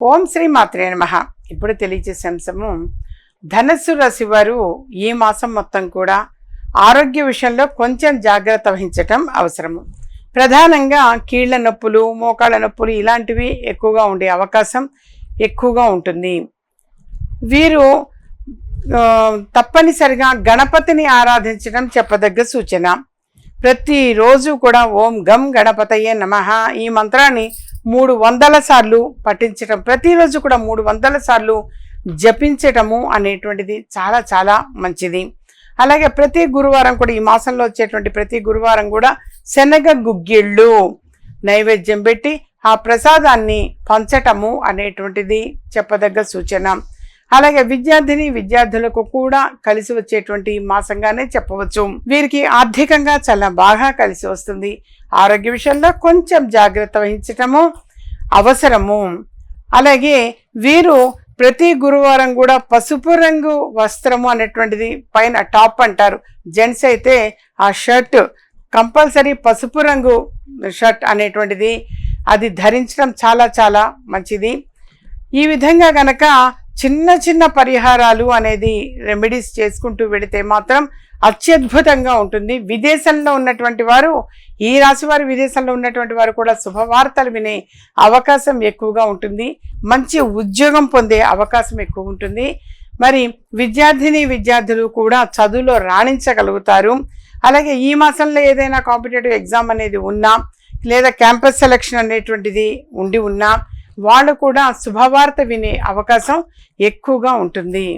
ఓం శ్రీ మాత్రే నమ. ఇప్పుడు తెలియజేసే అంశము ధనస్సు రాశి వారు ఈ మాసం మొత్తం కూడా ఆరోగ్య విషయంలో కొంచెం జాగ్రత్త వహించటం అవసరము. ప్రధానంగా కీళ్ళ నొప్పులు మోకాళ్ళ నొప్పులు ఇలాంటివి ఎక్కువగా ఉండే అవకాశం ఎక్కువగా ఉంటుంది. వీరు తప్పనిసరిగా గణపతిని ఆరాధించడం చెప్పదగ్గ సూచన. ప్రతిరోజు కూడా ఓం గం గణపతయ్యే నమః. ఈ మంత్రాన్ని మూడు వందల సార్లు పఠించటం ప్రతిరోజు కూడా మూడు వందల సార్లు జపించటము అనేటువంటిది చాలా చాలా మంచిది. అలాగే ప్రతి గురువారం కూడా ఈ మాసంలో వచ్చేటువంటి ప్రతి గురువారం కూడా శనగ గుగ్గిళ్ళు నైవేద్యం పెట్టి ఆ ప్రసాదాన్ని పంచటము అనేటువంటిది చెప్పదగ్గ సూచన. అలాగే విద్యార్థిని విద్యార్థులకు కూడా కలిసి వచ్చేటువంటి మాసంగానే చెప్పవచ్చు. వీరికి ఆర్థికంగా చాలా బాగా కలిసి వస్తుంది. ఆరోగ్య విషయంలో కొంచెం జాగ్రత్త వహించటము అవసరము. అలాగే వీరు ప్రతి గురువారం కూడా పసుపు రంగు వస్త్రము అనేటువంటిది పైన టాప్ అంటారు. జెంట్స్ అయితే ఆ షర్ట్ కంపల్సరీ పసుపు రంగు షర్ట్ అనేటువంటిది అది ధరించడం చాలా చాలా మంచిది. ఈ విధంగా గనక చిన్న చిన్న పరిహారాలు అనేది రెమెడీస్ చేసుకుంటూ వెళితే మాత్రం అత్యద్భుతంగా ఉంటుంది. విదేశంలో ఉన్నటువంటి వారు ఈ రాశి వారు విదేశంలో ఉన్నటువంటి వారు కూడా శుభవార్తలు వినే అవకాశం ఎక్కువగా ఉంటుంది. మంచి ఉద్యోగం పొందే అవకాశం ఎక్కువ ఉంటుంది. మరి విద్యార్థిని విద్యార్థులు కూడా చదువులో రాణించగలుగుతారు. అలాగే ఈ మాసంలో ఏదైనా కాంపిటేటివ్ ఎగ్జామ్ అనేది ఉన్నా లేదా క్యాంపస్ సెలక్షన్ అనేటువంటిది ఉండి ఉన్నా వాళ్ళు కూడా శుభవార్త వినే అవకాశం ఎక్కువగా ఉంటుంది.